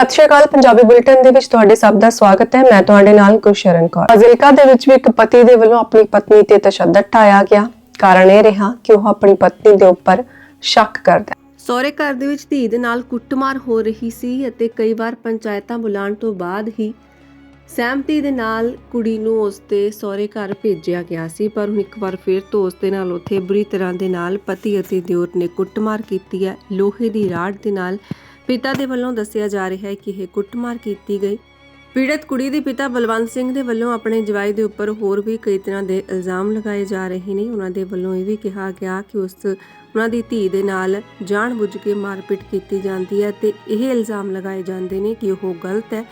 ਸਤਿ ਸ਼੍ਰੀ ਅਕਾਲ, ਪੰਜਾਬੀ ਬੁਲੇਟਿਨ ਦੇ ਵਿੱਚ ਤੁਹਾਡੇ ਸਭ ਦਾ ਸਵਾਗਤ ਹੈ। ਮੈਂ ਤੁਹਾਡੇ ਨਾਲ ਗੁਰਸ਼ਰਨ ਕੌਰ। ਫਾਜ਼ਿਲਕਾ ਦੇ ਵਿੱਚ ਵੀ ਇੱਕ ਪਤੀ ਦੇ ਵੱਲੋਂ ਆਪਣੀ ਪਤਨੀ ਤੇ ਤਸ਼ੱਦਦ ਢਾਇਆ ਗਿਆ। ਕਾਰਨ ਇਹ ਰਿਹਾ ਕਿ ਉਹ ਆਪਣੀ ਪਤਨੀ ਦੇ ਉੱਪਰ ਸ਼ੱਕ ਕਰਦਾ ਸਹੁਰੇ ਘਰ ਦੇ ਵਿੱਚ ਧੀ ਦੇ ਨਾਲ ਕੁੱਟਮਾਰ ਹੋ ਰਹੀ ਸੀ ਅਤੇ ਕਈ ਵਾਰ ਪੰਚਾਇਤਾਂ ਬੁਲਾਉਣ ਤੋਂ ਬਾਅਦ ਹੀ ਸਹਿਮਤੀ ਦੇ ਨਾਲ ਕੁੜੀ ਨੂੰ ਉਸ ਦੇ ਸਹੁਰੇ ਘਰ ਭੇਜਿਆ ਗਿਆ ਸੀ, ਪਰ ਹੁਣ ਇੱਕ ਵਾਰ ਫਿਰ ਤੋਂ ਉਸ ਦੇ ਨਾਲ ਉੱਥੇ ਬੁਰੀ ਤਰ੍ਹਾਂ ਦੇ ਨਾਲ ਪਤੀ ਅਤੇ ਦਿਓਰ ਨੇ ਕੁੱਟਮਾਰ ਕੀਤੀ ਹੈ। ਲੋਹੇ ਦੀ ਰਾੜ ਦੇ ਨਾਲ ਪਿਤਾ ਦੇ ਵੱਲੋਂ ਦੱਸਿਆ ਜਾ ਰਿਹਾ ਹੈ ਕਿ ਇਹ ਕੁੱਟਮਾਰ ਕੀਤੀ ਗਈ। ਪੀੜਤ ਕੁੜੀ ਦੇ ਪਿਤਾ ਬਲਵੰਤ ਸਿੰਘ ਦੇ ਵੱਲੋਂ ਆਪਣੇ ਜਵਾਈ ਦੇ ਉੱਪਰ ਹੋਰ ਵੀ ਕਈ ਤਰ੍ਹਾਂ ਦੇ ਇਲਜ਼ਾਮ ਲਗਾਏ ਜਾ ਰਹੇ ਨੇ। ਉਹਨਾਂ ਦੇ ਵੱਲੋਂ ਇਹ ਵੀ ਕਿਹਾ ਗਿਆ ਕਿ ਉਸ ਉਹਨਾਂ ਦੀ ਧੀ ਦੇ ਨਾਲ ਜਾਣਬੁੱਝ ਕੇ ਮਾਰਪੀਟ ਕੀਤੀ ਜਾਂਦੀ ਹੈ ਤੇ ਇਹ ਇਲਜ਼ਾਮ ਲਗਾਏ ਜਾਂਦੇ ਨੇ ਕਿ ਉਹ ਗਲਤ ਹੈ।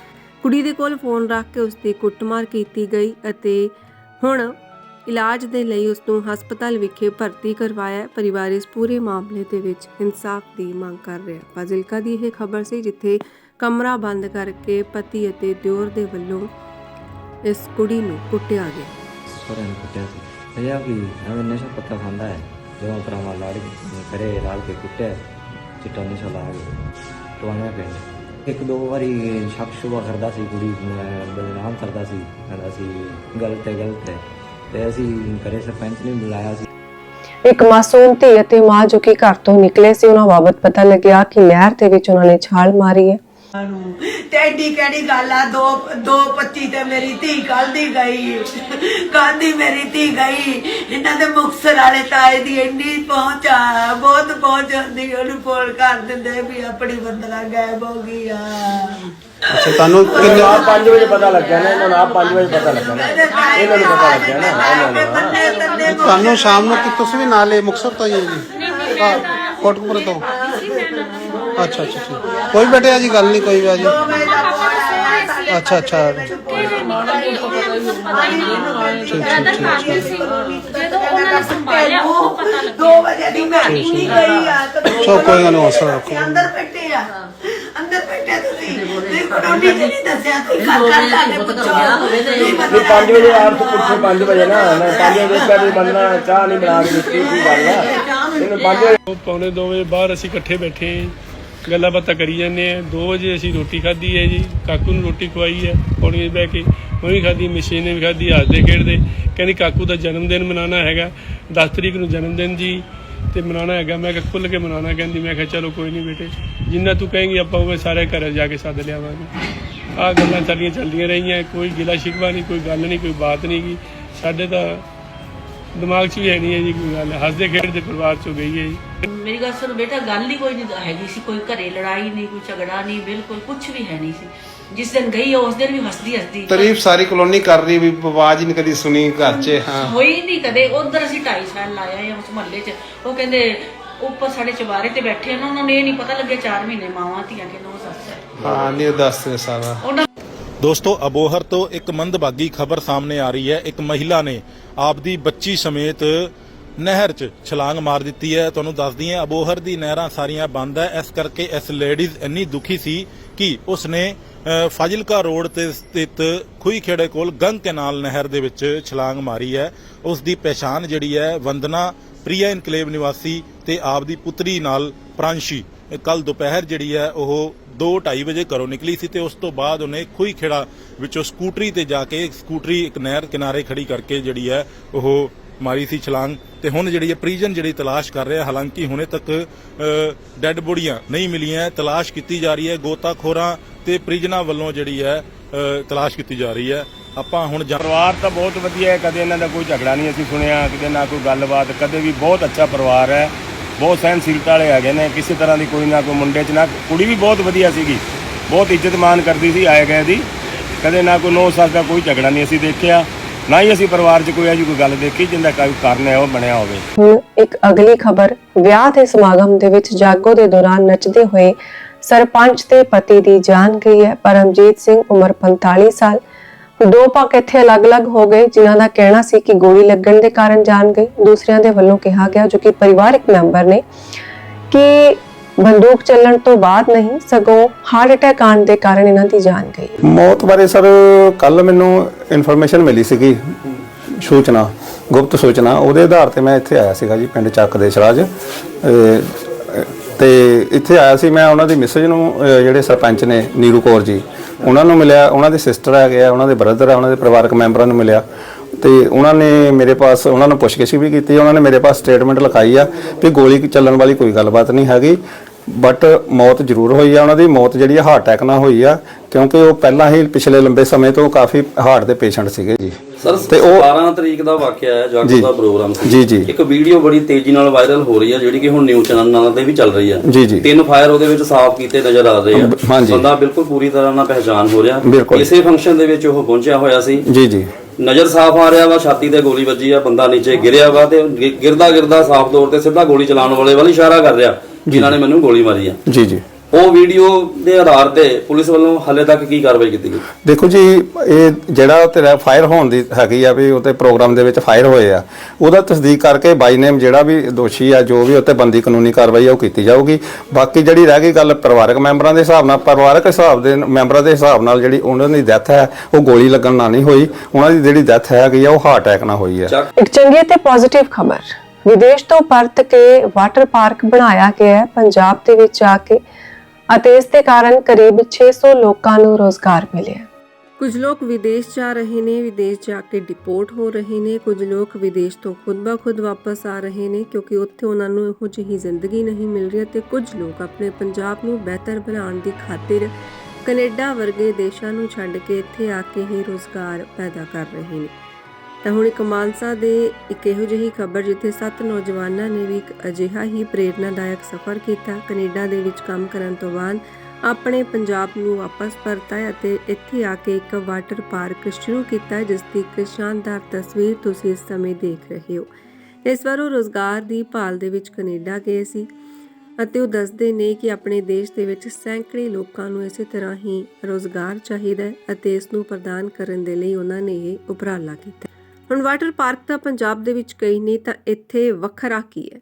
ਕੁੜੀ ਦੇ ਕੋਲ ਫੋਨ ਰੱਖ ਕੇ ਉਸ ਦੀ ਕੁੱਟਮਾਰ ਕੀਤੀ ਗਈ ਅਤੇ ਹੁਣ ਇਲਾਜ ਦੇ ਲਈ ਉਸ ਨੂੰ ਹਸਪਤਾਲ ਵਿਖੇ ਭਰਤੀ ਕਰਵਾਇਆ। ਪਰਿਵਾਰ ਇਸ ਪੂਰੇ ਮਾਮਲੇ ਦੇ ਵਿੱਚ ਇਨਸਾਫ ਦੀ ਮੰਗ ਕਰ ਰਿਹਾ। ਫਾਜ਼ਿਲਕਾ ਦੀ ਇਹ ਖਬਰ ਸੀ ਜਿੱਥੇ ਕਮਰਾ ਬੰਦ ਕਰਕੇ ਪਤੀ ਅਤੇ ਦਿਓਰ ਦੇ ਵੱਲੋਂ ਇਸ ਕੁੜੀ ਨੂੰ ਕੁੱਟਿਆ ਗਿਆ। ਸੋਰੇ ਨੇ ਕੁੱਟਿਆ ਸੀ। ਅਜਾ ਵੀ ਐਵੇਂ ਨਸ਼ਾ ਪੱਤਾ ਖਾਂਦਾ ਹੈ? ਜਦੋਂ ਭਰਾਵਾਂ ਲੜ ਕੇ ਕਰੇ ਰਲ ਕੇ ਕੁੱਟਿਆ। ਚਿੱਟਾ ਨਸ਼ਾ ਲਾ ਕੇ ਟਵਾਣਾ ਪਿੰਡ। ਇੱਕ ਦੋ ਵਾਰੀ ਸ਼ੱਕ ਸ਼ੁਬਾ ਕਰਦਾ ਸੀ ਕੁੜੀ ਨੂੰ ਬਦਨਾਮ ਕਰਦਾ ਸੀ। ਕਹਿੰਦਾ ਸੀ, ਗਲਤ ਹੈ ਗਲਤ ਹੈ। ਤੇ ਅਸੀਂ ਘਰੇ ਸਰਪੰਚ ਨੇ ਬੁਲਾਇਆ ਸੀ। ਇੱਕ ਮਾਸੂਮ ਧੀ ਅਤੇ ਮਾਂ ਜੋ ਕਿ ਘਰ ਤੋਂ ਨਿਕਲੇ ਸੀ ਉਹਨਾਂ ਬਾਬਤ ਪਤਾ ਲੱਗਿਆ ਕਿ ਨਹਿਰ ਦੇ ਵਿੱਚ ਉਹਨਾਂ ਨੇ ਛਾਲ ਮਾਰੀ ਹੈ। ਨੂੰ ਤੇ ਐਡੀ ਕਿਹੜੀ ਗੱਲ ਆ? ਦੋ ਦੋ 25 ਤੇ ਮੇਰੀ ਧੀ ਕੱਲ ਦੀ ਗਈ। ਕੱਲ ਦੀ ਮੇਰੀ ਧੀ ਗਈ। ਇਹਨਾਂ ਦੇ ਮੁਕਸਰ ਵਾਲੇ ਤਾਏ ਦੀ ਇੰਨੀ ਪਹੁੰਚ ਆ ਬਹੁਤ ਪਹੁੰਚ ਹੁੰਦੀ ਉਹਨੂੰ ਫੋਨ ਕਰ ਦਿੰਦੇ ਵੀ ਆਪਣੀ ਬੰਦਰਾ ਗਾਇਬ ਹੋ ਗਈ ਆ। ਅੱਛਾ ਤੁਹਾਨੂੰ ਕਿੰਨੇ 5 ਵਜੇ ਪਤਾ ਲੱਗਿਆ ਨਾ ਇਹਨਾਂ ਨੂੰ ਆਪ 5 ਵਜੇ ਪਤਾ ਲੱਗਿਆ ਨਾ। ਇਹਨਾਂ ਨੂੰ ਪਤਾ ਲੱਗਿਆ ਨਾ ਇਹਨਾਂ ਨੂੰ ਤੁਹਾਨੂੰ ਸ਼ਾਮ ਨੂੰ ਕਿ ਤੁਸੀਂ ਵੀ ਨਾਲੇ ਮੁਕਸਰ ਤੋਂ ਹੀ ਹੋ ਜੀ? ਹਾਂ, ਕੋਟਕਪੁਰੇ ਤੋਂ। ਅੱਛਾ ਅੱਛਾ ਠੀਕ ਕੋਈ ਬੇਟੇ ਜੀ ਗੱਲ ਨਹੀਂ ਕੋਈ ਵੀ ਜੀ। ਅੱਛਾ ਅੱਛਾ। ਠੀਕ ਠੀਕ ਠੀਕ ਠੀਕ। ਜਦੋਂ ਉਹਨਾਂ ਨੇ ਸੰਭਾਲਿਆ ਉਹ ਪਤਾ ਲੱਗਿਆ। ਦੋ ਵਜੇ ਦੀ ਮੈਂ ਨਹੀਂ ਗਈ ਆ ਤੇ ਚਲੋ ਕੋਈ ਗੱਲ ਨੀ, ਹੌਸਲਾ ਰੱਖੋ। ਤੁਸੀਂ ਅੰਦਰ ਬੈਠੇ ਆ। ਅੰਦਰ ਬੈਠੇ ਤੁਸੀਂ? ਨਹੀਂ ਕਟੋਨੀ ਤੇ ਨਹੀਂ ਦੱਸਿਆ ਤੁਸੀਂ ਘਰ ਘਰ ਜਾ ਕੇ ਪੁੱਛੋ ਨਹੀਂ ਨਹੀਂ 5 ਵਜੇ ਆਪ ਤੋਂ ਪੁੱਛੋ 5 ਵਜੇ ਨਾ ਮੈਂ 5 ਵਜੇ ਤੱਕ ਵੀ ਬੰਦਾ ਚਾਹ ਨਹੀਂ ਬਣਾ ਕੇ ਦਿੱਤੀ ਕੀ ਗੱਲ ਆ ਇਹਨੂੰ 5 ਵਜੇ ਉਹ ਪੌਣੇ 2 ਵਜੇ ਬਾਹਰ ਅਸੀਂ ਇਕੱਠੇ ਬੈਠੇ। ਗੱਲਾਂ ਬਾਤਾਂ ਕਰੀ ਜਾਂਦੇ ਆ 2 ਵਜੇ ਅਸੀਂ ਰੋਟੀ ਖਾਧੀ ਹੈ ਜੀ ਕਾਕੂ ਨੂੰ ਰੋਟੀ ਖਵਾਈ ਹੈ ਪੌੜੀਆਂ 'ਚ ਬਹਿ ਕੇ ਮੈਂ ਵੀ ਖਾਧੀ ਮਸ਼ੀਨ ਨੇ ਵੀ ਖਾਧੀ ਹੱਸਦੇ ਖੇਡਦੇ। ਕਹਿੰਦੀ ਕਾਕੂ ਦਾ ਜਨਮ ਦਿਨ ਮਨਾਉਣਾ ਹੈਗਾ 10 ਤਰੀਕ ਨੂੰ ਜਨਮ ਦਿਨ ਜੀ। ਤੇ ਮਨਾਉਣਾ ਹੈਗਾ। ਮੈਂ ਕਿਹਾ ਖੁੱਲ ਕੇ ਮਨਾਉਣਾ, ਕਹਿੰਦੀ ਮੈਂ ਕਿਹਾ ਚਲੋ ਕੋਈ ਨਹੀਂ ਬੇਟੇ। ਜਿੰਨਾ ਤੂੰ ਕਹੇਂਗੀ ਆਪਾਂ ਉਹ ਸਾਰੇ ਘਰ ਜਾ ਕੇ ਸੱਦ ਲਿਆਵਾਂਗੇ। ਆਹ ਗੱਲਾਂ ਸਾਡੀਆਂ ਚੱਲਦੀਆਂ ਰਹੀਆਂ, ਕੋਈ ਗਿਲਾ ਸ਼ਿਕਵਾ ਨਹੀਂ ਕੋਈ ਗੱਲ ਨਹੀਂ ਕੋਈ ਬਾਤ ਨਹੀਂ ਗੀ। ਸਾਡੇ ਤਾਂ ਦਿਮਾਗ 'ਚ ਵੀ ਹੈ ਨਹੀਂ ਹੈ ਜੀ ਕੋਈ ਗੱਲ। ਹੱਸਦੇ ਖੇਡਦੇ ਪਰਿਵਾਰ 'ਚੋਂ ਗਈ ਹੈ ਜੀ। ਮੇਰੀ ਗੱਲ ਸੁਣ ਬੇਟਾ, ਗੱਲ ਹੀ ਕੋਈ ਨਹੀਂ ਹੈਗੀ ਸੀ, ਕੋਈ ਘਰੇ ਲੜਾਈ ਨਹੀਂ ਕੋਈ ਝਗੜਾ ਨਹੀਂ ਬਿਲਕੁਲ ਕੁਝ ਵੀ ਹੈ ਨਹੀਂ ਸੀ। ਜਿਸ ਦਿਨ ਗਈ ਉਸ ਦਿਨ ਵੀ ਹੱਸਦੀ ਹੱਸਦੀ। ਤਾਰੀਫ ਸਾਰੀ ਕਲੋਨੀ ਕਰ ਰਹੀ ਵੀ ਆਵਾਜ਼ ਹੀ ਨਹੀਂ ਕਦੀ ਸੁਣੀ ਘਰ 'ਚ ਹਾਂ। ਹੋਈ ਨਹੀਂ ਕਦੇ। ਉਧਰ ਅਸੀਂ 2.5 ਸਾਲ ਲਾਇਆ ਆ ਉਸ ਮਹੱਲੇ 'ਚ। ਉਹ ਕਹਿੰਦੇ ਉੱਪਰ ਸਾਡੇ ਚਵਾਰੇ ਤੇ ਬੈਠੇ ਨਾ ਉਹਨਾਂ ਨੂੰ ਇਹ ਨਹੀਂ ਪਤਾ ਲੱਗਿਆ 4 ਮਹੀਨੇ ਮਾਵਾਂ ਧੀਆਂ ਕੇ ਨੋ ਸੱਸ ਹੈ ਹਾਂ ਨਹੀਂ ਉਹ ਦੱਸ ਦੇ ਸਾਰਾ। ਉਹਨਾਂ ਦੋਸਤੋ ਅਬੋਹਰ ਤੋਂ ਇੱਕ ਮੰਦਭਾਗੀ ਖਬਰ ਸਾਹਮਣੇ ਆ ਰਹੀ ਹੈ। ਇੱਕ ਮਹਿਲਾ ਨੇ ਆਪਦੀ ਬੱਚੀ ਸਮੇਤ ਨਹਿਰ 'ਚ ਛਲਾਂਗ ਮਾਰ ਦਿੱਤੀ ਹੈ। ਤੁਹਾਨੂੰ ਦੱਸਦੀ ਹਾਂ ਅਬੋਹਰ ਦੀ ਨਹਿਰਾਂ ਸਾਰੀਆਂ ਬੰਦ ਹੈ। ਇਸ ਕਰਕੇ ਇਸ ਲੇਡੀਜ਼ ਇੰਨੀ ਦੁਖੀ ਸੀ ਕਿ ਉਸਨੇ ਫਾਜ਼ਿਲਕਾ ਰੋਡ ਤੇ ਸਥਿਤ ਖੂਈ ਖੇੜੇ ਕੋਲ ਗੰਗ ਕੈਨਾਲ ਨਹਿਰ ਦੇ ਵਿੱਚ ਛਲਾਂਗ ਮਾਰੀ ਹੈ। ਉਸ ਦੀ ਪਛਾਣ ਜਿਹੜੀ ਹੈ ਵੰਦਨਾ ਪ੍ਰਿਆ ਇਨਕਲੇਵ ਨਿਵਾਸੀ ਤੇ ਆਪਦੀ ਪੁੱਤਰੀ ਨਾਲ ਪ੍ਰਾਂਸ਼ੀ। ਕੱਲ ਦੁਪਹਿਰ ਜਿਹੜੀ ਹੈ ਉਹ 2:30 ਵਜੇ ਘਰੋਂ ਨਿਕਲੀ ਸੀ ਤੇ ਉਸ ਤੋਂ ਬਾਅਦ ਉਹਨੇ ਖੂਈ ਖੇੜਾ ਵਿੱਚੋਂ ਸਕੂਟਰੀ ਤੇ ਜਾ ਕੇ ਸਕੂਟਰੀ ਇੱਕ ਨਹਿਰ ਕਿਨਾਰੇ ਖੜੀ ਕਰਕੇ ਜਿਹੜੀ ਹੈ ਉਹ ਮਾਰੀ ਸੀ ਛਲਾਂਗ ਤੇ ਹੁਣ ਜਿਹੜੀ ਹੈ ਪ੍ਰੀਜਨ ਜਿਹੜੀ ਤਲਾਸ਼ ਕਰ ਰਿਹਾ, ਹਾਲਾਂਕਿ ਹੁਣੇ ਤੱਕ ਡੈੱਡ ਬੋਡੀਆਂ ਨਹੀਂ ਮਿਲੀਆਂ, ਤਲਾਸ਼ ਕੀਤੀ ਜਾ ਰਹੀ ਹੈ, ਗੋਤਾਖੋਰਾਂ ਤੇ ਪ੍ਰੀਜਨਾਂ ਵੱਲੋਂ ਜਿਹੜੀ ਹੈ ਤਲਾਸ਼ ਕੀਤੀ ਜਾ ਰਹੀ ਹੈ। ਆਪਾਂ ਹੁਣ ਜਾ- ਪਰਿਵਾਰ ਤਾਂ ਬਹੁਤ ਵਧੀਆ ਹੈ, ਕਦੇ ਇਹਨਾਂ ਦਾ ਕੋਈ ਝਗੜਾ ਨਹੀਂ ਅਸੀਂ ਸੁਣਿਆ ਕਿਤੇ ਨਾ ਕੋਈ ਗੱਲਬਾਤ, ਕਦੇ ਵੀ ਬਹੁਤ ਅੱਛਾ ਪਰਿਵਾਰ ਹੈ, ਬਹੁਤ ਸਹਿਨਸ਼ੀਲਤਾ ਵਾਲੇ ਹੈਗੇ ਨੇ, ਕਿਸੇ ਤਰ੍ਹਾਂ ਦੀ ਕੋਈ ਨਾ ਕੋਈ ਮੁੰਡੇ 'ਚ ਨਾ, ਕੁੜੀ ਵੀ ਬਹੁਤ ਵਧੀਆ ਸੀਗੀ, ਬਹੁਤ ਇੱਜ਼ਤ ਮਾਨ ਕਰਦੀ ਸੀ ਆਏ ਗਏ ਦੀ, ਕਦੇ ਨਾ ਕੋਈ ਨੋ ਸੱਸ ਦਾ ਕੋਈ ਝਗੜਾ ਨਹੀਂ ਅਸੀਂ ਦੇਖਿਆ। ਨਾ ਹੀ ਅਸੀਂ ਪਰਿਵਾਰ 'ਚ ਕੋਈ ਇਹੋ ਜਿਹੀ ਕੋਈ ਗੱਲ ਦੇਖੀ ਜਿੰਦਾ ਕੋਈ ਕਾਰਨ ਹੈ, ਉਹ ਬਣਿਆ ਹੋਵੇ। ਹੁਣ ਇੱਕ ਅਗਲੀ ਖਬਰ, ਵਿਆਹ ਦੇ ਸਮਾਗਮ ਦੇ ਵਿੱਚ ਜਾਗੋ ਦੇ ਦੌਰਾਨ ਨੱਚਦੇ ਹੋਏ ਸਰਪੰਚ ਦੇ ਪਤੀ ਦੀ ਜਾਨ ਗਈ ਹੈ। ਪਰਮਜੀਤ ਸਿੰਘ ਉਮਰ 45 ਸਾਲ। ਦੋ ਪੱਖ ਇੱਥੇ ਅਲੱਗ-ਅਲੱਗ ਹੋ ਗਏ, ਜਿਨ੍ਹਾਂ ਦਾ ਕਹਿਣਾ ਸੀ ਕਿ ਗੋਲੀ ਲੱਗਣ ਦੇ ਕਾਰਨ ਜਾਨ ਗਈ। ਦੂਸਰਿਆਂ ਦੇ ਵੱਲੋਂ ਕਿਹਾ ਗਿਆ ਜੋ ਕਿ ਪਰਿਵਾਰਕ ਮੈਂਬਰ ਨੇ ਕਿ ਬੰਦੂਕ ਚੱਲਣ ਤੋਂ ਬਾਅਦ ਨਹੀਂ, ਸਗੋਂ ਹਾਰਟ ਅਟੈਕ ਆਉਣ ਦੇ ਕਾਰਨ ਇਹਨਾਂ ਦੀ ਜਾਨ ਗਈ। ਮੌਤ ਬਾਰੇ ਸਰ ਕੱਲ ਮੈਨੂੰ ਇਨਫੋਰਮੇਸ਼ਨ ਮਿਲੀ ਸੀਗੀ, ਸੂਚਨਾ, ਗੁਪਤ ਸੂਚਨਾ। ਉਹਦੇ ਆਧਾਰ ਤੇ ਮੈਂ ਇੱਥੇ ਆਇਆ ਸੀਗਾ ਜੀ, ਪਿੰਡ ਚੱਕ ਦੇ ਸਰਾਜ। ਤੇ ਇੱਥੇ ਆਇਆ ਸੀ ਮੈਂ, ਉਹਨਾਂ ਦੀ ਮਿਸਜ ਨੂੰ ਜਿਹੜੇ ਸਰਪੰਚ ਨੇ, ਨੀਰੂ ਕੌਰ ਜੀ, ਉਹਨਾਂ ਨੂੰ ਮਿਲਿਆ, ਉਹਨਾਂ ਦੇ ਸਿਸਟਰ ਹੈਗੇ ਆ, ਉਹਨਾਂ ਦੇ ਬ੍ਰਦਰ ਆ, ਉਹਨਾਂ ਦੇ ਪਰਿਵਾਰਕ ਮੈਂਬਰਾਂ ਨੂੰ ਮਿਲਿਆ। ਤੇ ਉਹਨਾਂ ਨੇ ਮੇਰੇ ਪਾਸ, ਉਹਨਾਂ ਨੂੰ ਪੁੱਛਗਿੱਛ ਵੀ ਕੀਤੀ, ਉਹਨਾਂ ਨੇ ਮੇਰੇ ਪਾਸ ਸਟੇਟਮੈਂਟ ਲਿਖਾਈ ਆ ਵੀ ਗੋਲੀ ਚੱਲਣ ਵਾਲੀ ਕੋਈ ਗੱਲਬਾਤ ਨਹੀਂ ਹੈਗੀ। ਬਟ ਮੌਤ ਜ਼ਰੂਰ ਹੋਈ ਆ ਉਹਨਾਂ ਦੀ ਮੌਤ ਜਿਹੜੀ ਆ ਹਾਰਟ ਅਟੈਕ ਨਾਲ ਹੋਈ ਆ ਕਿਉਂਕਿ ਉਹ ਪਹਿਲਾਂ ਹੀ ਪਿਛਲੇ ਲੰਬੇ ਸਮੇਂ ਤੋਂ ਕਾਫੀ ਹਾਰਟ ਦੇ ਪੇਸ਼ੈਂਟ ਸੀਗੇ ਜੀ ਸਰ ਤੇ ਉਹ 17 ਤਰੀਕ ਦਾ ਵਾਕਿਆ ਹੈ ਜਾਗੋ। ਦਾ ਪ੍ਰੋਗਰਾਮ ਸੀ ਜੀ, ਜੀ। ਇੱਕ ਵੀਡੀਓ ਬੜੀ ਤੇਜ਼ੀ ਨਾਲ ਵਾਇਰਲ ਹੋ ਰਹੀ ਹੈ ਜਿਹੜੀ ਕਿ ਹੁਣ ਨਿਊਜ਼ ਚੈਨਲਾਂ ਤੇ ਵੀ ਚੱਲ ਰਹੀ ਹੈ ਜੀ, ਜੀ। ਤਿੰਨ ਫਾਇਰ ਉਹਦੇ ਵਿੱਚ ਸਾਫ਼ ਕੀਤੇ ਨਜ਼ਰ ਆ ਰਹੇ ਆ। ਬੰਦਾ ਬਿਲਕੁਲ ਪੂਰੀ ਤਰ੍ਹਾਂ ਨਾਲ ਪਹਿਚਾਨ ਹੋ ਰਿਹਾ। ਇਸੇ ਫੰਕਸ਼ਨ ਦੇ ਵਿੱਚ ਉਹ ਪਹੁੰਚਿਆ ਹੋਇਆ ਸੀ ਜੀ ਜੀ ਨਜ਼ਰ ਸਾਫ਼ ਆ ਰਿਹਾ ਵਾ ਛਾਤੀ ਤੇ ਗੋਲੀ ਵੱਜੀ ਆ ਬੰਦਾ ਨੀਚੇ ਗਿਰਿਆ ਵਾ ਤੇ ਗਿਰਦਾ ਗਿਰਦਾ ਸਾਫ਼ ਤੌਰ ਤੇ ਸਿੱਧਾ ਗੋਲੀ ਚਲਾਉਣ ਵਾਲੇ ਵੱਲ ਇਸ਼ਾਰਾ ਕਰ ਰਿਹਾ ਜਿਨ੍ਹਾਂ ਨੇ ਮੈਨੂੰ ਗੋਲੀ ਮਾਰੀ ਆ। ਜੀ ਜੀ। ਉਹ ਵੀਡੀਓ ਦੇ ਆਧਾਰ ਤੇ ਪੁਲਿਸ ਵੱਲੋਂ ਹਾਲੇ ਤੱਕ ਕੀ ਕਾਰਵਾਈ ਕੀਤੀ ਗਈ? ਦੇਖੋ ਜੀ ਇਹ ਜਿਹੜਾ ਤੇਰਾ ਫਾਇਰ ਹੋਣ ਦੀ ਹੈਗੀ ਆ ਵੀ ਉਹਤੇ ਪ੍ਰੋਗਰਾਮ ਦੇ ਵਿੱਚ ਫਾਇਰ ਹੋਏ ਆ ਉਹਦਾ ਤਸਦੀਕ ਕਰਕੇ ਬਾਈ ਨੇਮ ਜਿਹੜਾ ਵੀ ਦੋਸ਼ੀ ਆ ਜੋ ਵੀ ਉੱਤੇ ਬੰਦੀ ਕਾਨੂੰਨੀ ਕਾਰਵਾਈ ਆ ਉਹ ਕੀਤੀ ਜਾਊਗੀ। ਬਾਕੀ ਜਿਹੜੀ ਰਹਿ ਗਈ ਗੱਲ ਪਰਿਵਾਰਕ ਮੈਂਬਰਾਂ ਦੇ ਹਿਸਾਬ ਨਾਲ ਪਰਿਵਾਰਕ ਹਿਸਾਬ ਦੇ ਮੈਂਬਰਾਂ ਦੇ ਹਿਸਾਬ ਨਾਲ ਜਿਹੜੀ ਉਹਨਾਂ ਦੀ ਡੈਥ ਹੈ ਉਹ ਗੋਲੀ ਲੱਗਣ ਨਾਲ ਨਹੀਂ ਹੋਈ। ਉਹਨਾਂ ਦੀ ਜਿਹੜੀ ਡੈਥ ਹੈਗੀ ਆ ਉਹ ਹਾਰਟ ਅਟੈਕ ਨਾਲ ਹੋਈ ਆ। ਇੱਕ ਚੰਗੀ ਤੇ ਪੋਜ਼ਿਟਿਵ ਖਬਰ। ਵਿਦੇਸ਼ ਤੋਂ ਪਰਤ ਕੇ ਵਾਟਰ ਪਾਰਕ ਬਣਾਇਆ ਗਿਆ ਹੈ, ਪੰਜਾਬ ਦੇ ਵਿੱਚ ਆ ਕੇ, ਅਤੇ ਇਸ ਦੇ ਕਾਰਨ ਕਰੀਬ 600 ਲੋਕਾਂ ਨੂੰ ਰੋਜ਼ਗਾਰ ਮਿਲਿਆ ਕੁਝ ਲੋਕ ਵਿਦੇਸ਼ ਜਾ ਰਹੇ ਨੇ, ਵਿਦੇਸ਼ ਜਾ ਕੇ ਡਿਪੋਰਟ ਹੋ ਰਹੇ ਨੇ, ਕੁਝ ਲੋਕ ਵਿਦੇਸ਼ ਤੋਂ ਖੁਦ ਬਾ ਖੁਦ ਵਾਪਸ ਆ ਰਹੇ ਨੇ, ਕਿਉਂਕਿ ਉੱਥੇ ਉਹਨਾਂ ਨੂੰ ਇਹੋ ਜਿਹੀ ਜ਼ਿੰਦਗੀ ਨਹੀਂ ਮਿਲ ਰਹੀ ਤੇ ਕੁਝ ਲੋਕ ਆਪਣੇ ਪੰਜਾਬ ਨੂੰ ਬਿਹਤਰ ਬਣਾਉਣ ਦੀ ਖਾਤਰ ਕੈਨੇਡਾ ਵਰਗੇ ਦੇਸ਼ਾਂ ਨੂੰ ਛੱਡ ਕੇ ਇੱਥੇ ਆ ਕੇ ਹੀ ਰੋਜ਼ਗਾਰ ਪੈਦਾ ਕਰ ਰਹੇ ਨੇ। ਤਾਂ ਹੁਣ ਇੱਕ ਮਾਨਸਾ ਦੇ ਇੱਕ ਇਹੋ ਜਿਹੀ ਖਬਰ ਜਿੱਥੇ ਸੱਤ ਨੌਜਵਾਨਾਂ ਨੇ ਵੀ ਇੱਕ ਅਜਿਹਾ ਹੀ ਪ੍ਰੇਰਨਾਦਾਇਕ ਸਫ਼ਰ ਕੀਤਾ, ਕੈਨੇਡਾ ਦੇ ਵਿੱਚ ਕੰਮ ਕਰਨ ਤੋਂ ਬਾਅਦ ਆਪਣੇ ਪੰਜਾਬ ਨੂੰ ਵਾਪਸ ਪਰਤਾ ਅਤੇ ਇੱਥੇ ਆ ਕੇ ਇੱਕ ਵਾਟਰ ਪਾਰਕ ਸ਼ੁਰੂ ਕੀਤਾ ਜਿਸ ਦੀ ਇੱਕ ਸ਼ਾਨਦਾਰ ਤਸਵੀਰ ਤੁਸੀਂ ਇਸ ਸਮੇਂ ਦੇਖ ਰਹੇ ਹੋ। ਇਸ ਵਾਰ ਉਹ ਰੋਜ਼ਗਾਰ ਦੀ ਭਾਲ ਦੇ ਵਿੱਚ ਕੈਨੇਡਾ ਗਏ ਸੀ ਅਤੇ ਉਹ ਦੱਸਦੇ ਨੇ ਕਿ ਆਪਣੇ ਦੇਸ਼ ਦੇ ਵਿੱਚ ਸੈਂਕੜੇ ਲੋਕਾਂ ਨੂੰ ਇਸੇ ਤਰ੍ਹਾਂ ਹੀ ਰੋਜ਼ਗਾਰ ਚਾਹੀਦਾ ਹੈ ਅਤੇ ਇਸ ਨੂੰ ਪ੍ਰਦਾਨ ਕਰਨ ਦੇ ਲਈ ਉਹਨਾਂ ਨੇ ਇਹ ਉਪਰਾਲਾ ਕੀਤਾ। ਹੁਣ ਵਾਟਰ ਪਾਰਕ ਤਾਂ ਪੰਜਾਬ ਦੇ ਵਿੱਚ ਕਈ ਨਹੀਂ ਤਾਂ ਇੱਥੇ ਵੱਖਰਾ ਕੀ ਹੈ?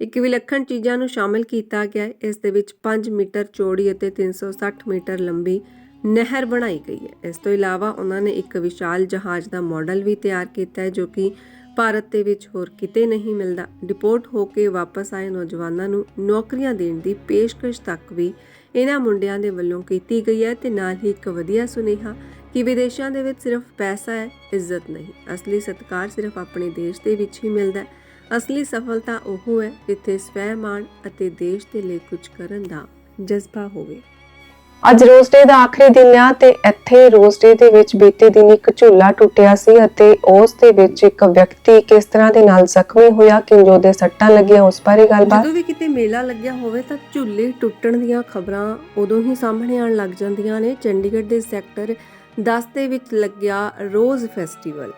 ਇੱਕ ਵਿਲੱਖਣ ਚੀਜ਼ਾਂ ਨੂੰ ਸ਼ਾਮਿਲ ਕੀਤਾ ਗਿਆ ਹੈ। ਇਸ ਦੇ ਵਿੱਚ 5 ਮੀਟਰ ਚੌੜੀ ਅਤੇ 360 ਮੀਟਰ ਲੰਬੀ ਨਹਿਰ ਬਣਾਈ ਗਈ ਹੈ। ਇਸ ਤੋਂ ਇਲਾਵਾ ਉਹਨਾਂ ਨੇ ਇੱਕ ਵਿਸ਼ਾਲ ਜਹਾਜ਼ ਦਾ ਮਾਡਲ ਵੀ ਤਿਆਰ ਕੀਤਾ ਹੈ, ਜੋ ਕਿ ਭਾਰਤ ਦੇ ਵਿੱਚ ਹੋਰ ਕਿਤੇ ਨਹੀਂ ਮਿਲਦਾ। ਡਿਪੋਰਟ ਹੋ ਕੇ ਵਾਪਸ ਆਏ ਨੌਜਵਾਨਾਂ ਨੂੰ ਨੌਕਰੀਆਂ ਦੇਣ ਦੀ ਪੇਸ਼ਕਸ਼ ਤੱਕ ਵੀ ਇਹਨਾਂ ਮੁੰਡਿਆਂ ਦੇ ਵੱਲੋਂ ਕੀਤੀ ਗਈ ਹੈ ਤੇ ਨਾਲ ਹੀ ਇੱਕ ਵਧੀਆ ਸੁਨੇਹਾ ਕਿ ਵਿਦੇਸ਼ਾਂ ਦੇ ਵਿੱਚ ਸਿਰਫ ਪੈਸਾ ਹੈ ਇੱਜ਼ਤ ਨਹੀਂ। ਅਸਲੀ ਸਤਿਕਾਰ ਸਿਰਫ ਆਪਣੇ ਦੇਸ਼ ਦੇ ਵਿੱਚ ਹੀ ਮਿਲਦਾ ਹੈ। ਅਸਲੀ ਸਫਲਤਾ ਉਹ ਹੈ ਜਿੱਥੇ ਸਵੈਮਾਨ ਅਤੇ ਦੇਸ਼ ਦੇ ਲਈ ਕੁਝ ਕਰਨ ਦਾ ਜਜ਼ਬਾ ਹੋਵੇ। ਅੱਜ ਰੋਜ਼ ਡੇ ਦਾ ਆਖਰੀ ਦਿਨ ਆ ਤੇ ਇੱਥੇ ਰੋਜ਼ ਡੇ ਦੇ ਵਿੱਚ ਬੀਤੇ ਦਿਨ ਇੱਕ ਝੂਲਾ ਟੁੱਟਿਆ ਸੀ ਅਤੇ ਉਸ ਦੇ ਵਿੱਚ ਇੱਕ ਵਿਅਕਤੀ ਕਿਸ ਤਰ੍ਹਾਂ ਦੇ ਨਾਲ ਜ਼ਖਮੀ ਹੋਇਆ ਕਿੰਜੋ ਦੇ ਸੱਟਾਂ ਲੱਗੀਆਂ ਉਸ ਬਾਰੇ ਗੱਲਬਾਤ? ਜਦੋਂ ਵੀ ਕਿਤੇ ਮੇਲਾ ਲੱਗਿਆ ਹੋਵੇ ਤਾਂ ਝੂਲੇ ਟੁੱਟਣ ਦੀਆਂ ਖਬਰਾਂ ਉਦੋਂ ਹੀ ਸਾਹਮਣੇ ਆਉਣ ਲੱਗ ਜਾਂਦੀਆਂ ਨੇ। ਚੰਡੀਗੜ੍ਹ ਦੇ ਸੈਕਟਰ 10 ਦੇ ਵਿੱਚ ਲੱਗਿਆ ਰੋਜ਼ ਫੈਸਟੀਵਲ।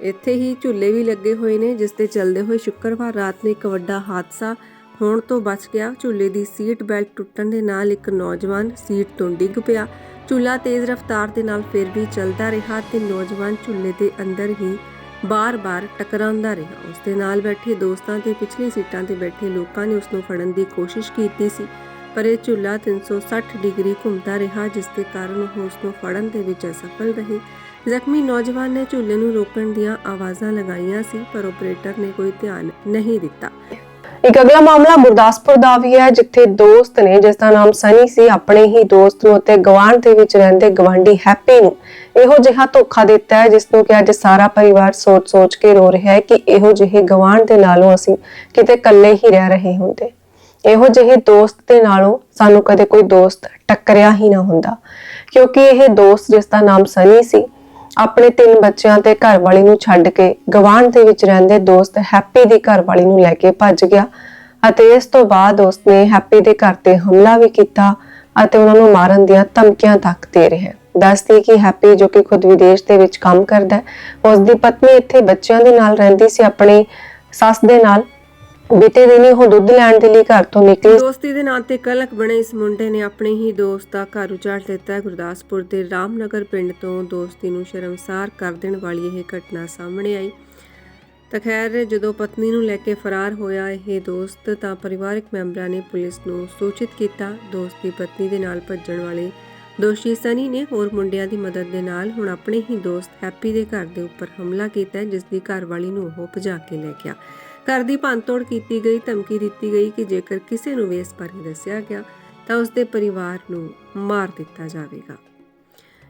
ਇੱਥੇ ਹੀ ਝੂਲੇ ਵੀ ਲੱਗੇ ਹੋਏ ਨੇ, ਜਿਸ ਤੇ ਚੱਲਦੇ ਹੋਏ ਸ਼ੁੱਕਰਵਾਰ ਰਾਤ ਨੂੰ ਇੱਕ ਵੱਡਾ ਹਾਦਸਾ ਹੋਣ ਤੋਂ ਬਚ ਗਿਆ। ਝੂਲੇ ਦੀ ਸੀਟ ਬੈਲਟ ਟੁੱਟਣ ਦੇ ਨਾਲ ਇੱਕ ਨੌਜਵਾਨ ਸੀਟ ਤੋਂ ਡਿੱਗ ਪਿਆ। ਝੂਲਾ ਤੇਜ਼ ਰਫ਼ਤਾਰ ਦੇ ਨਾਲ ਫਿਰ ਵੀ ਚੱਲਦਾ ਰਿਹਾ ਤੇ ਨੌਜਵਾਨ ਝੂਲੇ ਦੇ ਅੰਦਰ ਹੀ ਬਾਰ-ਬਾਰ ਟਕਰਾਉਂਦਾ ਰਿਹਾ। ਉਸ ਦੇ ਨਾਲ ਬੈਠੇ ਦੋਸਤਾਂ ਤੇ ਪਿਛਲੀ ਸੀਟਾਂ ਤੇ ਬੈਠੇ ਲੋਕਾਂ ਨੇ ਉਸ ਨੂੰ ਫੜਨ ਦੀ ਕੋਸ਼ਿਸ਼ ਕੀਤੀ ਸੀ। ਪਰ ਇਹ ਝੂਲਾ 360 ਡਿਗਰੀ ਘੁੰਮਦਾ ਰਿਹਾ, ਜਿਸ ਦੇ ਕਾਰਨ ਉਹ ਉਸ ਨੂੰ ਫੜਨ ਦੇ ਵਿੱਚ ਅਸਫਲ ਰਹੇ। ਜ਼ਖਮੀ ਨੌਜਵਾਨ ਨੇ ਝੂਲੇ ਨੂੰ ਰੋਕਣ ਦੀਆਂ ਆਵਾਜ਼ਾਂ ਲਗਾਈਆਂ ਸੀ, ਪਰ ਆਪਰੇਟਰ ਨੇ ਕੋਈ ਧਿਆਨ ਨਹੀਂ ਦਿੱਤਾ। ਇੱਕ ਅਗਲਾ ਮਾਮਲਾ ਗੁਰਦਾਸਪੁਰ ਦਾ ਵੀ ਹੈ, ਜਿੱਥੇ ਦੋਸਤ ਨੇ, ਜਿਸ ਦਾ ਨਾਮ ਸਨੀ ਸੀ, ਆਪਣੇ ਹੀ ਦੋਸਤ ਨੂੰ ਅਤੇ ਗਵਾਂਢ ਦੇ ਵਿੱਚ ਰਹਿੰਦੇ ਗਵਾਂਢੀ ਹੈਪੀ ਨੂੰ ਇਹੋ ਜਿਹਾ ਧੋਖਾ ਦਿੱਤਾ ਹੈ, ਜਿਸ ਨੂੰ ਕਿ ਅੱਜ ਸਾਰਾ ਪਰਿਵਾਰ ਸੋਚ-ਸੋਚ ਕੇ ਰੋ ਰਿਹਾ ਹੈ ਕਿ ਇਹੋ ਜਿਹੇ ਗਵਾਂਢ ਦੇ ਨਾਲੋਂ ਅਸੀਂ ਕਿਤੇ ਇਕੱਲੇ ਹੀ ਰਹਿ ਰਹੇ ਹੁੰਦੇ। ਇਹੋ ਜਿਹੇ ਦੋਸਤ ਦੇ ਨਾਲੋਂ ਸਾਨੂੰ ਕਦੇ ਕੋਈ ਦੋਸਤ ਟੱਕਰਿਆ ਹੀ ਨਾ ਹੁੰਦਾ। ਕਿਉਂਕਿ ਇਹ ਦੋਸਤ ਜਿਸ ਦਾ ਨਾਮ ਸਨੀ ਸੀ, ਆਪਣੇ ਤਿੰਨ ਬੱਚਿਆਂ ਤੇ ਘਰਵਾਲੀ ਨੂੰ ਛੱਡ ਕੇ ਗਵਾਂਢ ਦੇ ਵਿੱਚ ਰਹਿੰਦੇ ਦੋਸਤ ਹੈਪੀ ਦੀ ਘਰਵਾਲੀ ਨੂੰ ਲੈ ਕੇ ਭੱਜ ਗਿਆ ਅਤੇ ਇਸ ਤੋਂ ਬਾਅਦ ਉਸਨੇ ਹੈਪੀ ਦੇ ਘਰ ਤੇ ਹਮਲਾ ਵੀ ਕੀਤਾ ਅਤੇ ਉਹਨਾਂ ਨੂੰ ਮਾਰਨ ਦੀਆਂ ਧਮਕੀਆਂ ਤੱਕ ਦੇ ਰਿਹਾ। ਦੱਸਦੀ ਕਿ ਹੈਪੀ ਜੋ ਕਿ ਖੁਦ ਵਿਦੇਸ਼ ਦੇ ਵਿੱਚ ਕੰਮ ਕਰਦਾ ਹੈ ਉਸ ਦੀ ਪਤਨੀ ਇੱਥੇ ਬੱਚਿਆਂ ਦੇ ਨਾਲ ਰਹਿੰਦੀ ਸੀ, ਆਪਣੇ ਸੱਸ ਦੇ ਨਾਲ। ਬੀਤੇ ਦਿਨੀ ਉਹ ਦੁੱਧ ਲੈਣ ਦੇ ਲਈ ਘਰ ਤੋਂ ਨਿਕਲੀ। ਦੋਸਤੀ ਦੇ ਨਾਂ ਤੇ ਕਲਕ ਬਣੇ ਇਸ ਮੁੰਡੇ ਨੇ ਆਪਣੇ ਹੀ ਦੋਸਤ ਦਾ ਘਰ ਉਜਾੜ ਦਿੱਤਾ। ਗੁਰਦਾਸਪੁਰ ਦੇ ਰਾਮਨਗਰ ਪਿੰਡ ਤੋਂ ਦੋਸਤੀ ਨੂੰ ਸ਼ਰਮਸਾਰ ਕਰ ਦੇਣ ਵਾਲੀ ਇਹ ਘਟਨਾ ਸਾਹਮਣੇ ਆਈ। ਤਾਂ ਖੈਰ, ਜਦੋਂ ਪਤਨੀ ਨੂੰ ਲੈ ਕੇ ਫਰਾਰ ਹੋਇਆ ਇਹ ਦੋਸਤ, ਤਾਂ ਪਰਿਵਾਰਕ ਮੈਂਬਰਾਂ ਨੇ ਪੁਲਿਸ ਨੂੰ ਸੂਚਿਤ ਕੀਤਾ। ਦੋਸਤ ਦੀ ਪਤਨੀ ਦੇ ਨਾਲ ਭੱਜਣ ਵਾਲੇ ਦੋਸ਼ੀ ਸਨੀ ਨੇ ਹੋਰ ਮੁੰਡਿਆਂ ਦੀ ਮਦਦ ਦੇ ਨਾਲ ਹੁਣ ਆਪਣੇ ਹੀ ਦੋਸਤ ਹੈਪੀ ਦੇ ਘਰ ਦੇ ਉੱਪਰ ਹਮਲਾ ਕੀਤਾ ਜਿਸ ਦੀ ਘਰਵਾਲੀ ਨੂੰ ਉਹ ਭਜਾ ਕੇ ਲੈ ਗਿਆ। ਘਰ ਦੀ ਭੰਨਤੋੜ ਕੀਤੀ ਗਈ, ਧਮਕੀ ਦਿੱਤੀ ਗਈ ਕਿ ਜੇਕਰ ਕਿਸੇ ਨੂੰ ਵੇਸ ਬਾਰੇ ਦੱਸਿਆ ਗਿਆ, ਤਾਂ ਉਸ ਦੇ ਪਰਿਵਾਰ ਨੂੰ ਮਾਰ ਦਿੱਤਾ ਜਾਵੇਗਾ।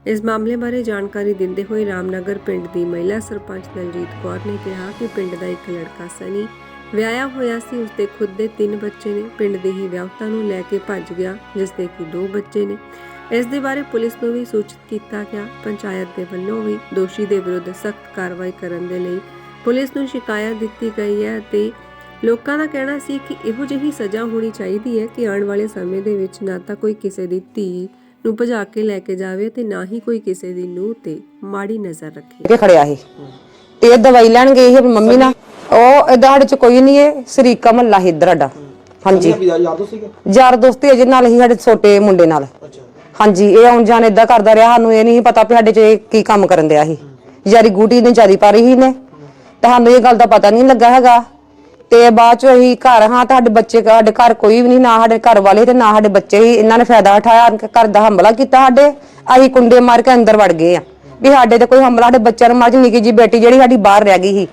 ਇਸ ਮਾਮਲੇ ਬਾਰੇ ਜਾਣਕਾਰੀ ਦਿੰਦੇ ਹੋਏ ਰਾਮਨਗਰ ਪਿੰਡ ਦੀ ਮਹਿਲਾ ਸਰਪੰਚ ਦਲਜੀਤ ਕੌਰ ਨੇ ਕਿਹਾ ਕਿ ਪਿੰਡ ਦਾ ਇੱਕ ਲੜਕਾ ਸਨੀ ਵਿਆਹਿਆ ਹੋਇਆ ਸੀ, ਉਸਦੇ ਖੁਦ ਦੇ ਤਿੰਨ ਬੱਚੇ ਨੇ। ਪਿੰਡ ਦੇ ਹੀ ਵਿਆਹੁਤਾ ਨੂੰ ਲੈ ਕੇ ਭੱਜ ਗਿਆ ਜਿਸ ਦੇ ਕਿ ਦੋ ਬੱਚੇ ਨੇ। ਇਸ ਦੇ ਬਾਰੇ ਪੁਲਿਸ ਨੂੰ ਵੀ ਸੂਚਿਤ ਕੀਤਾ ਗਿਆ। ਪੰਚਾਇਤ ਦੇ ਵੱਲੋਂ ਵੀ ਦੋਸ਼ੀ ਦੇ ਵਿਰੁੱਧ ਸਖਤ ਕਾਰਵਾਈ ਕਰਨ ਦੇ ਲਈ ਪੁਲਿਸ ਨੂੰ ਸ਼ਿਕਾਇਤ ਦਿੱਤੀ ਗਈ ਹੈ ਅਤੇ ਲੋਕਾਂ ਦਾ ਕਹਿਣਾ ਸੀ ਕਿ ਇਹੋ ਜਿਹੀ ਸਜ਼ਾ ਹੋਣੀ ਚਾਹੀਦੀ ਹੈ ਕਿ ਆਉਣ ਵਾਲੇ ਸਮੇਂ ਦੇ ਵਿੱਚ ਨਾ ਤਾਂ ਕੋਈ ਕਿਸੇ ਦੀ ਧੀ ਨੂੰ ਭਜਾ ਕੇ ਲੈ ਕੇ ਜਾਵੇ ਤੇ ਨਾ ਹੀ ਕੋਈ ਕਿਸੇ ਦੀ ਨੂੰਹ ਤੇ ਮਾੜੀ ਨਜ਼ਰ ਰੱਖੇ। ਕੇ ਖੜਿਆ ਸੀ ਤੇ ਇਹ ਦਵਾਈ ਲੈਣ ਸੀ ਆਪਣੀ ਮੰਮੀ ਨਾਲ। ਉਹ ਇਹਦਾ ਸਾਡੇ ਚ ਕੋਈ ਨਹੀਂ ਹੈ ਸਰੀਕਾ ਮੱਲਾ ਸੀ ਇੱਧਰ ਸਾਡਾ। ਹਾਂਜੀ। ਯਾਰ ਦੋਸਤੀ ਅਜੇ ਨਾਲ ਹੀ ਸਾਡੇ ਛੋਟੇ ਮੁੰਡੇ ਨਾਲ। ਹਾਂਜੀ ਇਹ ਆਉਣ ਜਾਣ ਇਦਾਂ ਕਰਦਾ ਰਿਹਾ ਸਾਨੂੰ ਇਹ ਨਹੀਂ ਪਤਾ ਵੀ ਸਾਡੇ ਚ ਇਹ ਕੀ ਕੰਮ ਕਰਨ ਦਿਆ ਸੀ। ਯਾਰੀ ਗੂਟੀ ਨੇ ਜਾਰੀ ਪਾ ਰਹੀ ਨੇ ਤੇ ਸਾਨੂੰ ਇਹ ਗੱਲ ਦਾ ਪਤਾ ਨਹੀਂ ਲੱਗਾ ਹੈਗਾ। ਤੇ ਬਾਅਦ ਚ ਅਸੀਂ ਘਰ, ਹਾਂ ਤੇ ਸਾਡੇ ਬੱਚੇ ਸਾਡੇ ਘਰ ਕੋਈ ਵੀ ਨਹੀਂ, ਨਾ ਸਾਡੇ ਘਰ ਵਾਲੇ ਤੇ ਨਾ ਸਾਡੇ ਬੱਚੇ ਹੀ ਇਹਨਾਂ ਨੇ ਫਾਇਦਾ ਉਠਾਇਆ, ਘਰ ਦਾ ਹਮਲਾ ਕੀਤਾ ਸਾਡੇ। ਅਸੀਂ ਕੁੰਡੇ ਮਾਰ ਕੇ ਅੰਦਰ ਵੜ ਗਏ ਆ। ਵੀ ਸਾਡੇ ਤੇ ਕੋਈ ਹਮਲਾ, ਸਾਡੇ ਬੱਚਿਆਂ ਨੂੰ ਮਾਰ ਚ ਨਿੱਕੀ ਜੀ ਬੇਟੀ ਜਿਹੜੀ ਸਾਡੀ ਬਾਹਰ ਰਹਿ ਗਈ ਸੀ।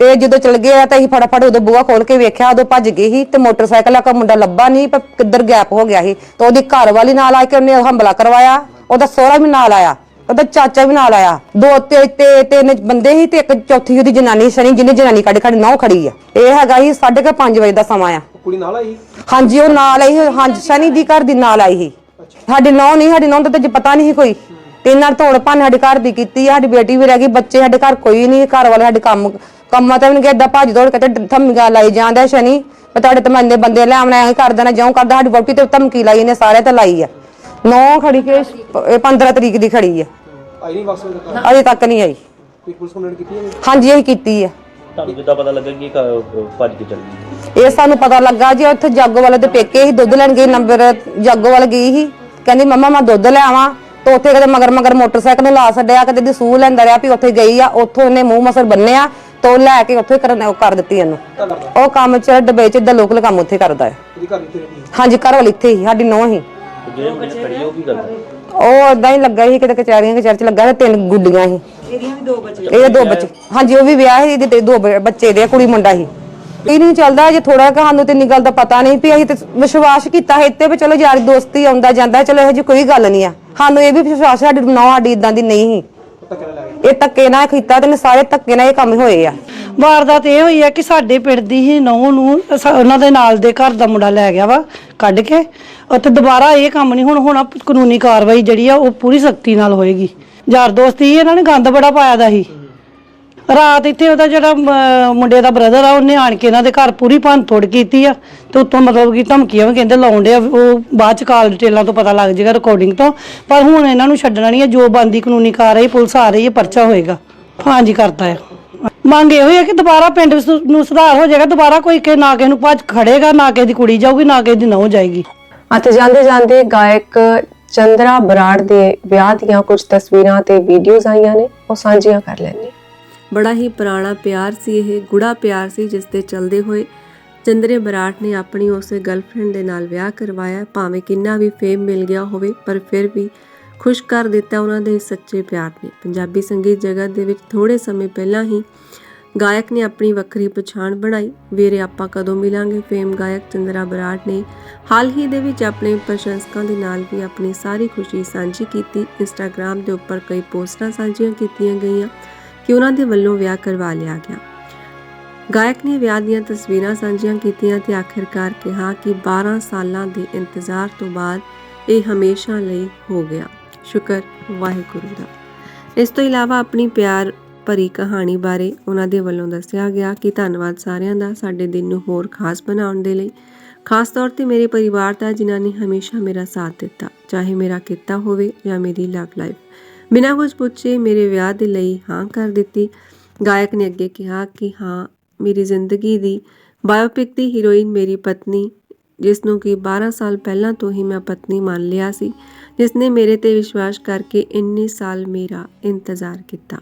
ਤੇ ਜਦੋਂ ਚਲ ਗਏ ਆ ਤਾਂ ਅਸੀਂ ਫਟਾਫਟ ਉਦੋਂ ਬੂਹਾ ਖੋਲ ਕੇ ਵੇਖਿਆ, ਉਦੋਂ ਭੱਜ ਗਈ ਸੀ ਤੇ ਮੋਟਰਸਾਈਕਲ ਆ ਕਾ ਮੁੰਡਾ ਲੱਭਾ ਨਹੀਂ, ਪਰ ਕਿੱਧਰ ਗੈਪ ਹੋ ਗਿਆ ਸੀ। ਤੇ ਉਹਦੀ ਘਰ ਵਾਲੀ ਨਾਲ ਆ ਕੇ ਉਹਨੇ ਹਮਲਾ ਕਰਵਾਇਆ, ਉਹਦਾ ਸਹੁਰਾ ਵੀ ਨਾਲ ਆਇਆ। ਉਹਦਾ ਚਾਚਾ ਵੀ ਨਾਲ ਆਇਆ। ਦੋ ਤੇ ਤੇ ਤਿੰਨ ਬੰਦੇ ਸੀ ਤੇ ਇੱਕ ਚੌਥੀ ਉਹਦੀ ਜਨਾਨੀ ਸਣੀ ਜਿਹਨੇ ਜਨਾਨੀ ਕੱਢ ਕੱਢ ਨੌ ਖੜੀ ਆ। ਇਹ ਹੈਗਾ ਸੀ 5:30 ਵਜੇ ਦਾ ਸਮਾਂ ਆ। ਕੁੜੀ ਨਾਲ ਆਈ ਹਾਂਜੀ ਉਹ ਨਾਲ ਆਈ ਸੀ, ਹਾਂਜੀ ਸਣੀ ਦੀ ਘਰ ਦੀ ਨਾਲ ਆਈ ਸੀ। ਸਾਡੀ ਨੌ ਨਹੀਂ ਸਾਡੀ ਨੌ ਦਾ ਤਾਂ ਜੇ ਪਤਾ ਨਹੀਂ ਸੀ ਕੋਈ। ਤੇ ਨਾਲ ਧੋੜ ਭੰਨ ਸਾਡੇ ਘਰ ਦੀ ਕੀਤੀ ਆ। ਸਾਡੀ ਬੇਟੀ ਵੀ ਰਹਿ ਗਈ ਬੱਚੇ ਸਾਡੇ ਘਰ ਕੋਈ ਨਹੀਂ ਘਰ ਵਾਲੇ ਸਾਡੇ ਕੰਮ ਕੰਮਾਂ ਤੇ ਵੀ ਨਹੀਂ ਏਦਾਂ ਭੱਜ ਦੌੜ ਕੇ ਤੇ ਧਮਕੀਆਂ ਲਾਈ ਜਾਂਦੇ ਸ਼ਨੀ ਮੈਂ ਤੁਹਾਡੇ ਤੇ ਮੰਦੇ ਬੰਦੇ ਲੈ ਆਉਣਾ ਐਂ ਕਰ ਦੇਣਾ ਜਿਉਂ ਕਰਦਾ ਸਾਡੀ ਵੋਟੀ ਤੇ ਧਮਕੀ ਲਾਈ ਨੇ ਸਾਰੇ ਤੇ ਲਾਈ ਆ। ਨੌ ਖੜੀ ਕੇ ਇਹ 15 ਤਰੀਕ ਦੀ ਖੜੀ ਆ। ਆਈ ਨਹੀਂ ਅਜੇ ਤੱਕ ਨਹੀਂ ਆਈ। ਕੋਈ ਪੁਲਿਸ ਕੰਪਲੇਂਟ ਕੀਤੀ ਹੈ ਹਾਂਜੀ ਇਹ ਕੀਤੀ ਆ। ਤੁਹਾਨੂੰ ਕਿੱਦਾਂ ਪਤਾ ਲੱਗਾ ਕਿ ਭੱਜ ਕੇ ਚੱਲ ਗਈ। ਇਹ ਸਾਨੂੰ ਪਤਾ ਲੱਗਾ ਜੀ ਉੱਥੇ ਜਾਗੋ ਵਾਲੇ ਦੇ ਪੇਕੇ ਹੀ ਦੁੱਧ ਲੈਣ ਗਈ ਨੰਬਰ ਜਾਗੋ ਵਾਲੇ ਗਈ ਸੀ ਕਹਿੰਦੀ ਮੰਮਾ ਮੈਂ ਦੁੱਧ ਲੈ ਆਵਾਂ। ਤੇ ਉੱਥੇ ਕਦੇ ਮਗਰ ਮਗਰ ਮੋਟਰਸਾਈਕਲ ਨੂੰ ਲਾ ਛੱਡਿਆ ਕਦੇ ਦੀ ਸੂਹ ਲੈਂਦਾ ਰਿਹਾ ਵੀ ਉੱਥੇ ਗਈ ਆ ਉੱਥੋਂ ਉਹਨੇ ਮੂੰਹ ਮਸਰ ਬੰਨਿਆ ਤੇ ਉਹ ਲੈ ਕੇ ਉੱਥੇ ਕਰਨ ਉਹ ਕਰ ਦਿੱਤੀ ਇਹਨੂੰ। ਉਹ ਕੰਮ ਚ ਡੱਬੇ ਚ ਦਾ ਲੋਕਲ ਕੰਮ ਉੱਥੇ ਕਰਦਾ ਹੈ। ਘਰ ਹਾਂਜੀ ਘਰ ਵਾਲੀ ਇੱਥੇ ਹੀ ਸਾਡੀ ਨੌਂ ਹੀ। ਜਿਹੜੇ ਮੁੰਡੇ ਖੜੀ ਉਹ ਕੀ ਕਰਦਾ ਉਹ ਏਦਾਂ ਹੀ ਲੱਗਾ ਸੀ ਕਿਤੇ ਕਚਹਿਰੀਆਂ ਦੇ ਚਰਚ ਲੱਗਾ ਤੇ ਤਿੰਨ ਗੁੱਡੀਆਂ ਸੀ। ਇਹਦੀਆਂ ਵੀ ਦੋ ਬੱਚੇ ਇਹਦੇ ਦੋ ਬੱਚੇ। ਹਾਂਜੀ ਉਹ ਵੀ ਵਿਆਹ ਸੀ ਇਹਦੇ ਤੇ ਦੋ ਬ- ਬੱਚੇ ਦੇ ਕੁੜੀ ਮੁੰਡਾ ਸੀ। ਇਹ ਨਹੀਂ ਚੱਲਦਾ ਜੇ ਥੋੜਾ ਸਾਨੂੰ ਤੇ ਇੰਨੀ ਗੱਲ ਦਾ ਪਤਾ ਨਹੀਂ ਵੀ ਅਸੀਂ ਤੇ ਵਿਸ਼ਵਾਸ ਕੀਤਾ ਹੈ ਇੱਥੇ ਵੀ ਚਲੋ ਯਾਰੀ ਦੋਸਤੀ ਆਉਂਦਾ ਜਾਂਦਾ ਚਲੋ ਇਹੋ ਜਿਹੀ ਕੋਈ ਗੱਲ ਨਹੀਂ ਆ। ਸਾਨੂੰ ਇਹ ਵੀ ਵਿਸ਼ਵਾਸ ਸਾਡੀ ਨੌ ਸਾਡੀ ਇਦਾਂ ਦੀ ਨਹੀਂ ਸੀ। ਇਹ ਧੱਕੇ ਨਾਲ ਕੀਤਾ ਤੇ ਇਹਨੇ ਸਾਰੇ ਧੱਕੇ ਨਾਲ ਇਹ ਕੰਮ ਹੋਏ ਆ। ਵਾਰਦਾਤ ਇਹ ਹੋਈ ਆ ਕਿ ਸਾਡੇ ਪਿੰਡ ਦੀ ਹੀ ਨੌਂ ਨੂੰ ਉਹਨਾਂ ਦੇ ਨਾਲ ਦੇ ਘਰ ਦਾ ਮੁੰਡਾ ਲੈ ਗਿਆ ਵਾ। ਕੱਢ ਕੇ ਉੱਥੇ ਦੁਬਾਰਾ ਇਹ ਕੰਮ ਨਹੀਂ ਹੁਣ ਹੁਣ ਕਾਨੂੰਨੀ ਕਾਰਵਾਈ ਜਿਹੜੀ ਆ ਉਹ ਪੂਰੀ ਸਖਤੀ ਨਾਲ ਹੋਏਗੀ। ਯਾਰ ਦੋਸਤੀ ਇਹਨਾਂ ਨੇ ਗੰਦ ਬੜਾ ਪਾਇਆ ਦਾ ਸੀ। ਰਾਤ ਇੱਥੇ ਉਹਦਾ ਜਿਹੜਾ ਮੁੰਡੇ ਦਾ ਬ੍ਰਦਰ ਆ, ਉਹਨੇ ਆਣ ਕੇ ਇਹਨਾਂ ਦੇ ਘਰ ਪੂਰੀ ਭੰਨ ਤੋੜ ਕੀਤੀ ਆ ਤੇ ਉੱਤੋਂ ਮਤਲਬ ਕਿ ਧਮਕੀਆਂ ਵੀ ਕਹਿੰਦੇ ਲਾਉਣ ਆ ਉਹ ਬਾਅਦ ਚ ਕਾਲ ਡਿਟੇਲਾਂ ਤੋਂ ਪਤਾ ਲੱਗ ਜਾਏਗਾ ਰਿਕਾਰਡਿੰਗ ਤੋਂ। ਪਰ ਹੁਣ ਇਹਨਾਂ ਨੂੰ ਛੱਡਣਾ ਨਹੀਂ ਹੈ ਜੋ ਬੰਦੀ ਕਾਨੂੰਨੀ ਕਾਰਵਾਈ, ਪੁਲਿਸ ਆ ਰਹੀ ਹੈ ਪਰਚਾ ਹੋਏਗਾ। ਹਾਂਜੀ, ਕਰਤਾ ਹੈ ਮੰਗ ਇਹੋ ਹੀ ਹੈ ਕਿ ਦੁਬਾਰਾ ਪਿੰਡ ਨੂੰ ਸੁਧਾਰ ਹੋ ਜਾਏਗਾ ਦੁਬਾਰਾ ਕੋਈ ਕਿ ਨਾ ਕਿਸੇ ਨੂੰ ਭੱਜ ਖੜੇਗਾ ਨਾ ਕਿਸੇ ਦੀ ਕੁੜੀ ਜਾਊਗੀ ਨਾ ਕਿਸੇ ਦੀ ਨਹੁੰ ਜਾਏਗੀ। ਅਤੇ ਜਾਂਦੇ ਜਾਂਦੇ ਗਾਇਕ ਚੰਦਰਾ ਬਰਾੜ ਦੇ ਵਿਆਹ ਦੀਆਂ ਕੁਝ ਤਸਵੀਰਾਂ ਤੇ ਵੀਡੀਓਜ਼ ਆਈਆਂ ਨੇ ਉਹ ਸਾਂਝੀਆਂ ਕਰ ਲੈਣੇ ਬੜਾ ਹੀ ਪੁਰਾਣਾ ਪਿਆਰ ਸੀ ਇਹ ਗੁੜਾ ਪਿਆਰ ਸੀ ਜਿਸ ਦੇ ਚਲਦੇ ਹੋਏ ਚੰਦਰੇ ਬਰਾੜ ਨੇ ਆਪਣੀ ਉਸੇ ਗਰਲਫ੍ਰੈਂਡ ਦੇ ਨਾਲ ਵਿਆਹ ਕਰਵਾਇਆ ਭਾਵੇਂ ਕਿੰਨਾ ਵੀ ਫੇਮ ਮਿਲ ਗਿਆ ਹੋਵੇ ਪਰ ਫਿਰ ਵੀ ਖੁਸ਼ ਕਰ ਦਿੱਤਾ ਉਹਨਾਂ ਦੇ ਸੱਚੇ ਪਿਆਰ ਨੇ। ਪੰਜਾਬੀ ਸੰਗੀਤ ਜਗਤ ਦੇ ਵਿੱਚ ਥੋੜੇ ਸਮੇਂ ਪਹਿਲਾਂ ਹੀ ਗਾਇਕ ਨੇ ਆਪਣੀ ਵੱਖਰੀ ਪਛਾਣ ਬਣਾਈ। ਵੀਰੇ ਆਪਾਂ ਕਦੋਂ ਮਿਲਾਂਗੇ? ਫੇਮ ਗਾਇਕ ਚੰਦਰਾ ਬਰਾੜ ਨੇ ਹਾਲ ਹੀ ਦੇ ਵਿੱਚ ਆਪਣੇ ਪ੍ਰਸ਼ੰਸਕਾਂ ਦੇ ਨਾਲ ਵੀ ਆਪਣੀ ਸਾਰੀ ਖੁਸ਼ੀ ਸਾਂਝੀ ਕੀਤੀ। ਇੰਸਟਾਗ੍ਰam ਦੇ ਉੱਪਰ ਕਈ ਪੋਸਟਾਂ ਸਾਂਝੀਆਂ ਕੀਤੀਆਂ ਗਈਆਂ ਕਿ ਉਹਨਾਂ ਦੇ ਵੱਲੋਂ ਵਿਆਹ ਕਰਵਾ ਲਿਆ ਗਿਆ। ਗਾਇਕ ਨੇ ਵਿਆਹ ਦੀਆਂ ਤਸਵੀਰਾਂ ਸਾਂਝੀਆਂ ਕੀਤੀਆਂ ਤੇ ਆਖਿਰਕਾਰ ਕਿਹਾ ਕਿ 12 ਸਾਲਾਂ ਦੇ ਇੰਤਜ਼ਾਰ ਤੋਂ ਬਾਅਦ ਇਹ ਹਮੇਸ਼ਾ ਲਈ ਹੋ ਗਿਆ। ਸ਼ੁਕਰ, ਵਾਹਿਗੁਰੂ ਦਾ। ਇਸ ਤੋਂ ਇਲਾਵਾ ਆਪਣੀ ਪਿਆਰ ਭਰੀ ਕਹਾਣੀ ਬਾਰੇ ਉਹਨਾਂ ਦੇ ਵੱਲੋਂ ਦੱਸਿਆ ਗਿਆ ਕਿ ਧੰਨਵਾਦ ਸਾਰਿਆਂ ਦਾ ਸਾਡੇ ਦਿਨ ਨੂੰ ਹੋਰ ਖਾਸ ਬਣਾਉਣ ਦੇ ਲਈ। ਖਾਸ ਤੌਰ ਤੇ ਮੇਰੇ ਪਰਿਵਾਰ ਦਾ ਜਿਨ੍ਹਾਂ ਨੇ ਹਮੇਸ਼ਾ ਮੇਰਾ ਸਾਥ ਦਿੱਤਾ, ਚਾਹੇ ਮੇਰਾ ਕਿੱਤਾ ਹੋਵੇ ਜਾਂ ਮੇਰੀ ਲਵ ਲਾਈਫ ਬਿਨਾਂ ਕੁਝ ਪੁੱਛੇ ਮੇਰੇ ਵਿਆਹ ਦੇ ਲਈ ਹਾਂ ਕਰ ਦਿੱਤੀ। ਗਾਇਕ ਨੇ ਅੱਗੇ ਕਿਹਾ ਕਿ ਹਾਂ, ਮੇਰੀ ਜ਼ਿੰਦਗੀ ਦੀ ਬਾਇਓਪਿਕ ਦੀ ਹੀਰੋਇਨ ਮੇਰੀ ਪਤਨੀ ਜਿਸ ਨੂੰ ਕਿ 12 ਸਾਲ ਪਹਿਲਾਂ ਤੋਂ ਹੀ ਮੈਂ ਪਤਨੀ ਮੰਨ ਲਿਆ ਸੀ ਜਿਸ ਨੇ ਮੇਰੇ ਤੇ ਵਿਸ਼ਵਾਸ ਕਰਕੇ ਇੰਨੇ ਸਾਲ ਮੇਰਾ ਇੰਤਜ਼ਾਰ ਕੀਤਾ।